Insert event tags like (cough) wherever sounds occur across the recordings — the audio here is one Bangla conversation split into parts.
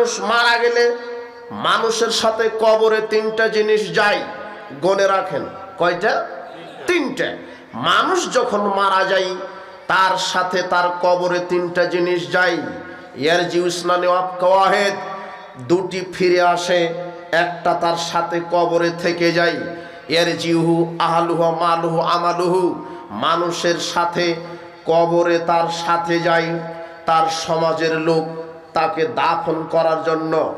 মানুষ মারা গেলে মানুষের সাথে কবরে তিনটা জিনিস যায়, গনে রাখেন। কয়টা? তিনটা। মানুষ যখন মারা যায়, তার সাথে তার কবরে তিনটা জিনিস যায়। ইয়ার জিউসনানে ওয়াহেদ দুটি ফিরে আসে, একটা তার সাথে কবরে থেকে যায়। এর জিহু আহালুহ মালুহ আমালুহু, মানুষের সাথে কবরে তার সাথে যায়, তার সমাজের লোক তাকে দাফন করার জন্য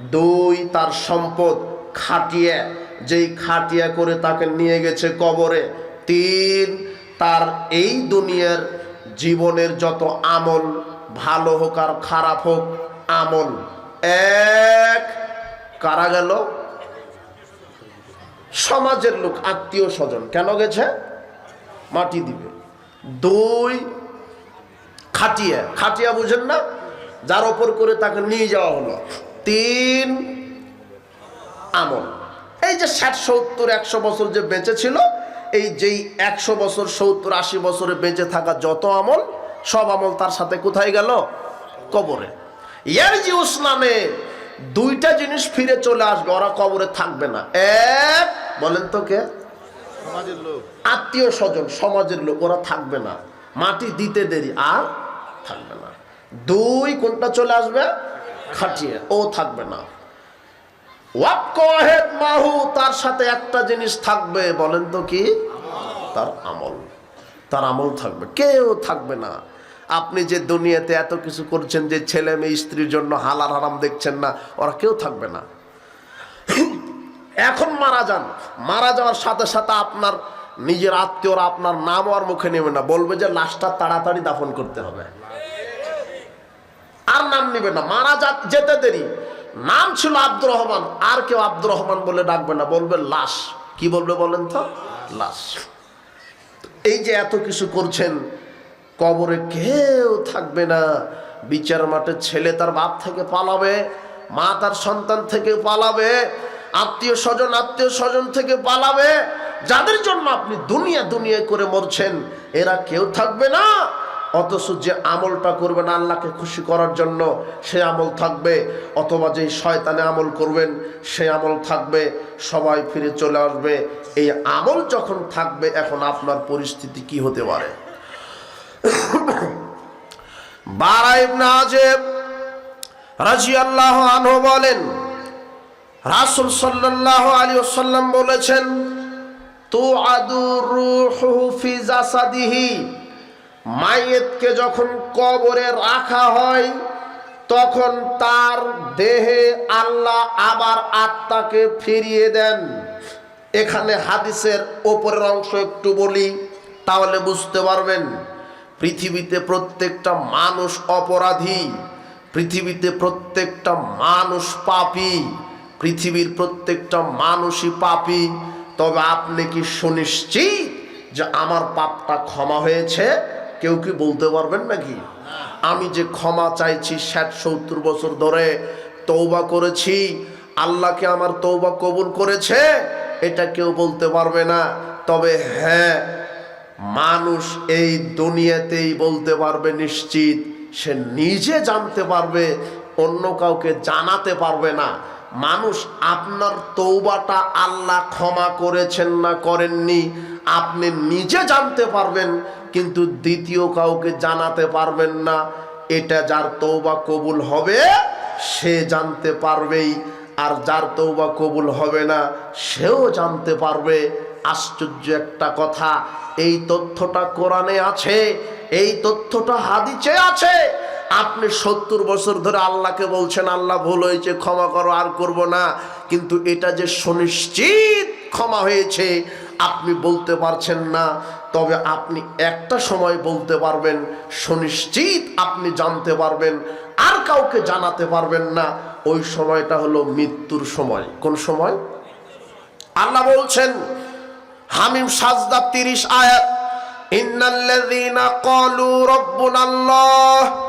দুই তার সম্পদ খাটিয়ে, যেই খাটিয়া করে তাকে নিয়ে গেছে কবরে, তিন তার এই দুনিয়ার জীবনের যত আমল, ভালো হোক আর খারাপ হোক, আমল। এক, কারা গেল? সমাজের লোক, আত্মীয় স্বজন। কেন গেছে? মাটি দিবে। দুই, খাটিয়া। খাটিয়া বুঝেন না? যার ওপর করে তাকে নিয়ে যাওয়া হলো। তিন আমল। এই যে ষাট সত্তর একশো বছর যে বেঁচে ছিল এই যেই একশো বছর সত্তর আশি বছরে বেঁচে থাকা যত আমল সব আমল তার সাথে কোথায় গেল? কবরে। ইয়ার যে উসলামে দুইটা জিনিস ফিরে চলে আসবে ওরা কবরে থাকবে না। এক বলেন তো কে? সমাজের লোক। আত্মীয় স্বজন সমাজের লোক ওরা থাকবে না। মাটি দিতে দেরি। আর দুই কোনটা চলে আসবে, খাটিয়ে, ও থাকবে না। মাহু, তার সাথে একটা জিনিস থাকবে, বলেন তো কি? তার আমল। তার আমল থাকবে, কেউ থাকবে না। আপনি যে দুনিয়াতে এত কিছু করছেন, যে ছেলে মেয়ে স্ত্রীর জন্য হালাল হারাম দেখছেন না, ওরা কেউ থাকবে না। এখন মারা যান। মারা যাওয়ার সাথে সাথে আপনার নিজের আত্মীয়রা আপনার নাম আর মুখে নেবে না। বলবে যে লাশটা তাড়াতাড়ি দাফন করতে হবে। আর নাম নিবে না। মারা যেতে দেরি। নাম ছিল আব্দুর রহমান। আর কেউ আব্দুর রহমান বলে ডাকবে না। বলবে লাশ। কি বলবে বলেন তো? লাশ। এই যে এত কিছু করছেন, কবরে কেউ থাকবে না। বিচার মাঠে ছেলে তার বাপ থেকে পালাবে, মা তার সন্তান থেকে পালাবে, আত্মীয় স্বজন আত্মীয় স্বজন থেকে পালাবে। যাদের জন্য আপনি দুনিয়া দুনিয়া করে মরছেন, এরা কেউ থাকবে না। অথচ যে আমলটা করবেন আল্লাহকে খুশি করার জন্য, সে আমল থাকবে, অথবা যেই শয়তানে আমল করবেন, সে আমল থাকবে, সবাই ফিরে চলে আসবে। এই আমল যখন থাকবে, এখন আপনার পরিস্থিতি কি হতে পারে? (coughs) আজেব রাজিয়াল্লাহু আনহু বলেন, রাসূল সাল্লাল্লাহু আলাইহি ওয়াসাল্লাম বলেছেন, তুআদু রূহু ফি জাসাদিহি। মাইয়েতকে যখন কবরে রাখা হয়, তখন তার দেহে আল্লাহ আবার আত্মাকে ফিরিয়ে দেন। এখানে হাদিসের ওপরের অংশ একটু বলি, তাহলে বুঝতে পারবেন, পৃথিবীতে প্রত্যেকটা মানুষ অপরাধী, পৃথিবীতে প্রত্যেকটা মানুষ পাপী, পৃথিবীর প্রত্যেকটা মানুষই পাপী। তবে আপনি কি সুনিশ্চিত যে আমার পাপটা ক্ষমা হয়েছে? কেউ কি বলতে পারবেন নাকি? আমি যে ক্ষমা চাইছি ষাট সত্তর বছর ধরে তৌবা করেছি আল্লাহকে আমার তৌবা কবুল করেছে? এটা কেউ বলতে পারবে না। তবে হ্যাঁ মানুষ এই দুনিয়াতেই বলতে পারবে নিশ্চিত, সে নিজে জানতে পারবে, অন্য কাউকে জানাতে পারবে না। মানুষ আপনার তৌবাটা আল্লাহ ক্ষমা করেছেন না করেননি আপনি নিজে জানতে পারবেন, কিন্তু দ্বিতীয় কাউকে জানাতে পারবেন না। এটা যার তৌবা কবুল হবে, সে জানতে পারবেই। আর যার তৌবা কবুল হবে না, সেও জানতে পারবে। আশ্চর্য একটা কথা, এই তথ্যটা কোরআনে আছে, এই তথ্যটা হাদিসে আছে। আপনি সত্তর বছর ধরে আল্লাহকে বলছেন, আল্লাহ ভুল হয়েছে, ক্ষমা করো, আর করব না। কিন্তু এটা যে সুনিশ্চিত ক্ষমা হয়েছে, আপনি বলতে পারছেন না। তবে আপনি একটা সময় বলতে পারবেন, সুনিশ্চিত আপনি জানতে পারবেন, আর কাউকে জানাতে পারবেন না। ওই সময়টা হলো মৃত্যুর সময়। কোন সময়? আল্লাহ বলছেন, হামিম সাজদা তিরিশ আয়াত, ইন্নাল্লাযীনা ক্বালু রাব্বুনাল্লাহ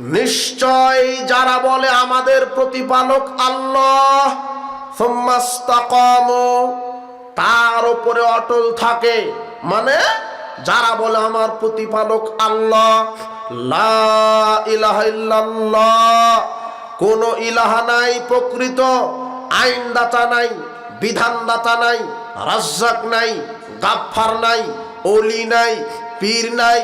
নিশ্চয় যারা বলে আমাদের প্রতিপালক আল্লাহ তার উপরে অটল থাকে। মানে যারা বলে আমার প্রতিপালক আল্লাহ কোনো ইলাহা নাই, প্রকৃত আইনদাতা নাই, বিধানদাতা নাই, রাজ্জাক নাই, গাফফার নাই অলি নাই, পীর নাই,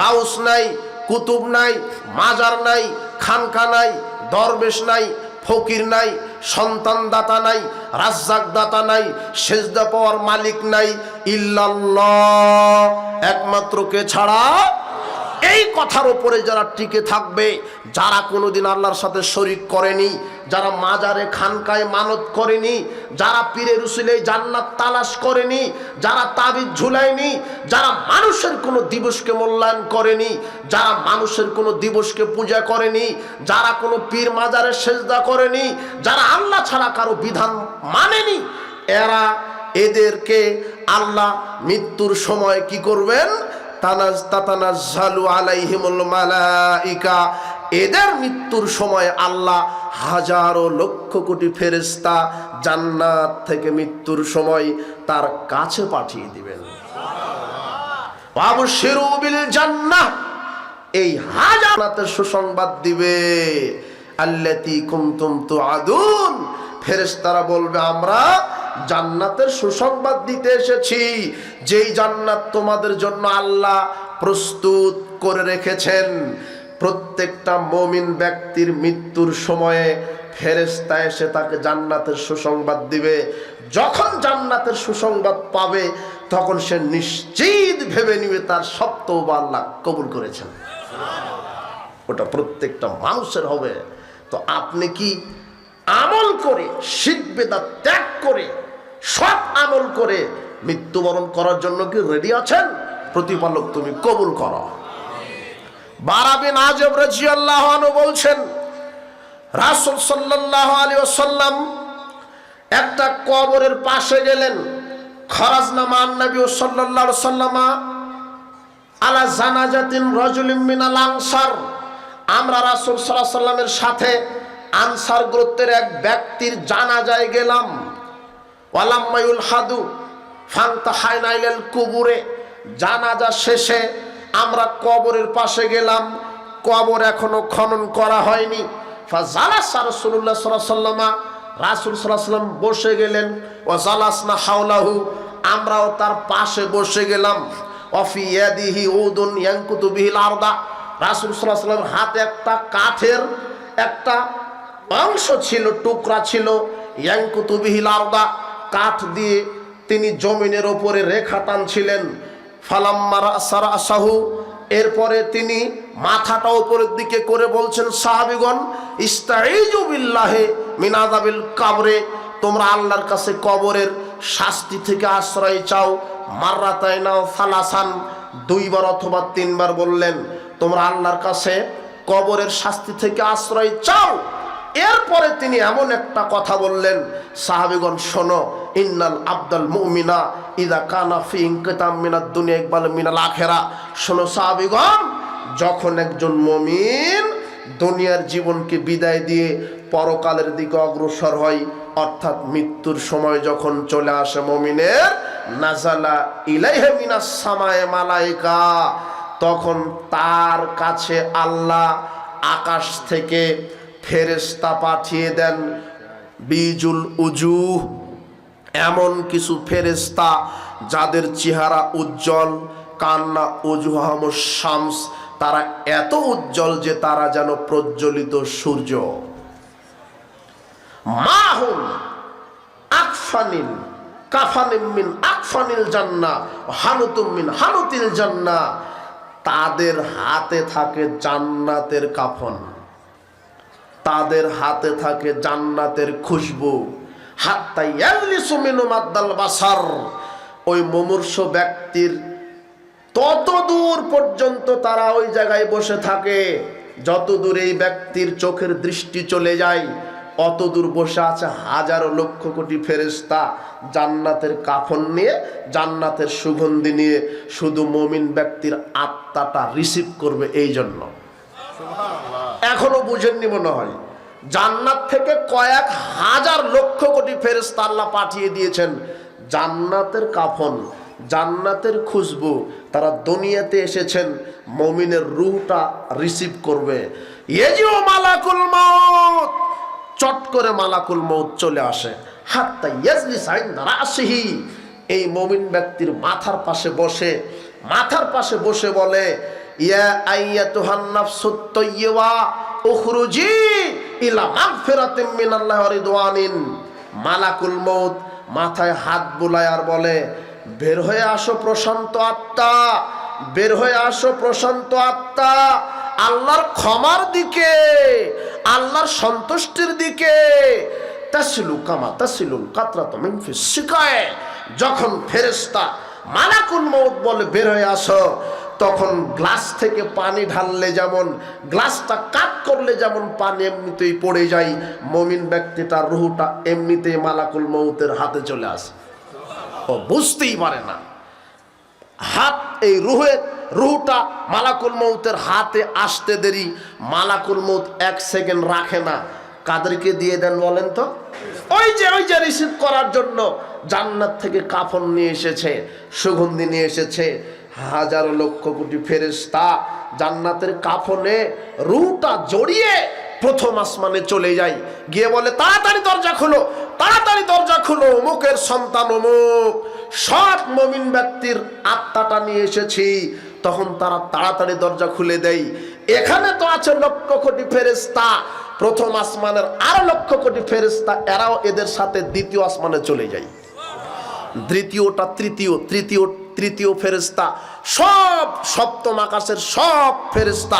গাউস নাই কুতুব নাই, মাজার নাই, খানকা নাই, দরবেশ নাই, ফকির নাই সন্তান দাতা নাই রাজ্জাক দাতা নাই, সেজদা পাওয়ার মালিক নাই, ইল্লাল্লাহ। একমাত্র কে ছাড়া এই কথার ওপরে যারা টিকে থাকবে, যারা কোনোদিন আল্লাহর সাথে শরিক করেনি, যারা মাজারে খানকায় মানত করেনি, যারা পীরে রুসিলে জান্নাত তালাশ করেনি, যারা তাবিজ ঝুলায়নি, যারা মানুষের কোনো দিবসকে মূল্যায়ন করেনি, যারা মানুষের কোনো দিবসকে পূজা করেনি, যারা কোনো পীর মাজারে সেজদা করেনি, যারা আল্লাহ ছাড়া কারও বিধান মানেনি, এরা এদেরকে আল্লাহ মৃত্যুর সময় কি করবেন? এদের মৃত্যুর সময় আল্লাহ হাজারো লক্ষ কোটি ফেরেশতা জান্নাত থেকে মৃত্যুর সময় তার কাছে পাঠিয়ে দিবেন। বিল জান্নাহ। এই হাজারাতের সুসংবাদ দিবে। আল্লাতি কুনতুম তুআদুন। ফেরেশতারা বলবে, আমরা জান্নাতের সুসংবাদ দিতে এসেছি। যেই জান্নাত তোমাদের জন্য আল্লাহ প্রস্তুত করে রেখেছেন, প্রত্যেকটা মমিন ব্যক্তির মৃত্যুর সময়ে ফেরেস্তা এসে তাকে জান্নাতের সুসংবাদ দিবে। যখন জান্নাতের সুসংবাদ পাবে, তখন সে নিশ্চিত ভেবে নিবে তার সপ্তম আল্লাহ কবুল করেছেন। ওটা প্রত্যেকটা মানুষের হবে। তো আপনি কি আমল করে শিখবেদা ত্যাগ করে সব আমল করে মৃত্যুবরণ করার জন্য কি রেডি আছেন? প্রতিপালক, তুমি কবুল করো। বারাবিন আজব রাজিয়াল্লাহ বলছেন, রাসূল সাল্লাল্লাহু আলাইহি ওয়াসাল্লাম একটা কবরের পাশে গেলেন। খরাজনামা নবী সাল্লাল্লাহু আলাইহি সাল্লামা আলা জানাজাতিন রাজুলিম মিনাল আনসার। আমরা রাসূল আলাইহি সাল্লামের সাথে আনসার গোত্রের এক ব্যক্তির জানাজায় গেলাম। ওয়ালাম্মায়ুল হাদু ফান্তা হাইনাইলেল কুবুরে, জানাজা শেষে আমরা কবরের পাশে গেলাম, কবর এখনও খনন করা হয়নি। ফাজালাসা আলাইহি সাল্লামা রাসূল সাল্লাম বসে গেলেন ওয়া জালাসনা হাওলাহু, আমরাও তার পাশে বসে গেলাম। অফি ইয়াদিহি উদুন ইয়ানকুতু বিহিল রাসূল সাল্লাম হাতে একটা কাঠের একটা অংশ ছিল, টুকরা ছিল ইয়াংকুতু বিহিল আরদা। কাঠ দিয়ে তিনি জমিনের ওপরে রেখা টানছিলেন। ফালাম্মারা সারা সাহু এরপরে তিনি মাথাটা ওপরের দিকে করে বলছেন, সাহাবিগণ বিল্লাহে মিনাদাবিল কাবরে, তোমরা আল্লাহর কাছে কবরের শাস্তি থেকে আশ্রয় চাও। মাররাতাই নাও ফালাসান দুইবার অথবা তিনবার বললেন, তোমরা আল্লাহর কাছে কবরের শাস্তি থেকে আশ্রয় চাও। এরপরে তিনি এমন একটা কথা বললেন, সাহাবিগণ, শোনো, ইন্নাল আব্দাল মুমিনা ইদা কানা ফি ইনকিতাম মিনাদ দুনিয়া ইকবাল মিনাল আখেরা। শোনো সাহাবিগণ, যখন একজন মুমিন দুনিয়ার জীবনকে বিদায় দিয়ে পরকালের দিকে অগ্রসর হয়, অর্থাৎ মৃত্যুর সময় যখন চলে আসে মমিনের নাজালা ইলাইহে মিনাস সামায়ে মালাইকা তখন তার কাছে আল্লাহ আকাশ থেকে ফেরেস্তা পাঠিয়ে দেন বিজুল উজু এমন কিছু ফেরেস্তা যাদের চেহারা উজ্জ্বল, কান্না, উজুহাম শামস, তারা এত উজ্জ্বল যে তারা যেন প্রজ্বলিত সূর্য। জান্না জান্না। তাদের হাতে থাকে জান্নাতের কাফন। তাদের হাতে থাকে জান্নাতের খুশবু। হাত্তাই মাদ্দাল বাসার। ওই মুমূর্ষ ব্যক্তির তত দূর পর্যন্ত তারা ওই জায়গায় বসে থাকে। যত দূর এই ব্যক্তির চোখের দৃষ্টি চলে যায়, অত দূর বসে আছে হাজারো লক্ষ কোটি ফেরেস্তা জান্নাতের কাফন নিয়ে, জান্নাতের সুগন্ধি নিয়ে। শুধু মমিন ব্যক্তির আত্মাটা রিসিভ করবে এই জন্য এখনও বুঝেননি মনে হয়। জান্নাত থেকে কয়েক হাজার লক্ষ কোটি ফেরেস্তা আল্লাহ পাঠিয়ে দিয়েছেন। জান্নাতের কাফন, জান্নাতের খুশবু, তারা দুনিয়াতে এসেছেন, মমিনের রুহটা রিসিভ করবে। এজিও মালাকুল মত চট করে মালাকুল মৌত চলে আসে। হাত্তা ইয়াজলি সাইন রাসিহি, এই মমিন ব্যক্তির মাথার পাশে বসে, মাথার পাশে বসে বলে মালাকুল মাথায় হাত বুলায় আর বলে, বের হয়ে আসো প্রশান্ত বের হয়ে আসো প্রশান্ত আত্মা, আল্লাহর ক্ষমার দিকে, আল্লাহর সন্তুষ্টির দিকে। কাতরা তুমি শিকায় যখন ফেরেস্তা মালাকুল মৌত বলে, বের হয়ে আসো। তখন গ্লাস থেকে পানি ঢাললে যেমন, গ্লাসটা কাট করলে যেমন পানি এমনিতেই পড়ে যায়, মমিন ব্যক্তিটার রুহুটা এমনিতেই মালাকুল মৌতের হাতে চলে আসে। ও বুঝতেই পারে না। হাত, এই রুহের রুহটা মালাকুল মৌতের হাতে আসতে দেরি, মালাকুল মৌত এক সেকেন্ড রাখে না। কাদেরকে দিয়ে দেন বলেন তো? ওই যে ওই যে রিসিভ করার জন্য জান্নাত থেকে কাফন নিয়ে এসেছে, সুগন্ধি নিয়ে এসেছে হাজারো লক্ষ কোটি ফেরেস্তা জান্নাতের কাফনে রুটা জড়িয়ে প্রথম আসমানে চলে যায়। গিয়ে বলে, তাড়াতাড়ি দরজা খুলো, তাড়াতাড়ি দরজা খুলো, অমুকের সন্তান অমুক। সৎ মমিন ব্যক্তির আত্মাটা নিয়ে এসেছি। তখন তারা তাড়াতাড়ি দরজা খুলে দেয়। এখানে তো আছে লক্ষ কোটি ফেরেস্তা প্রথম আসমানের আরও লক্ষ কোটি ফেরেস্তা এরাও এদের সাথে দ্বিতীয় আসমানে চলে যায়। দ্বিতীয়টা তৃতীয় তৃতীয় তৃতীয় ফেরেস্তা সব সপ্তম আকাশের সব ফেরেস্তা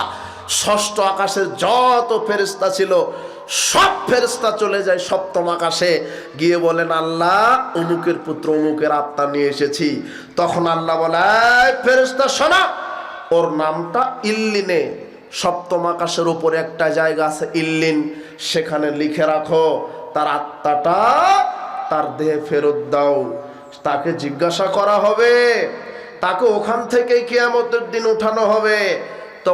ষষ্ঠ আকাশের যত ফেরেস্তা ছিল, সব ফেরেস্তা চলে যায় সপ্তম আকাশে। গিয়ে বলেন, আল্লাহ, অমুকের পুত্র, অমুকের আত্মা নিয়ে এসেছি। তখন আল্লাহ বলে, "এই ফেরেস্তা শোনা, ওর নামটা ইল্লিনে সপ্তম আকাশের উপরে একটা জায়গা আছে ইল্লিন, সেখানে লিখে রাখো, তার আত্মাটা তার দেহে ফেরত দাও। তাকে জিজ্ঞাসা করা হবে। তাকে ওখান থেকেই কেয়ামতের দিন উঠানো হবে।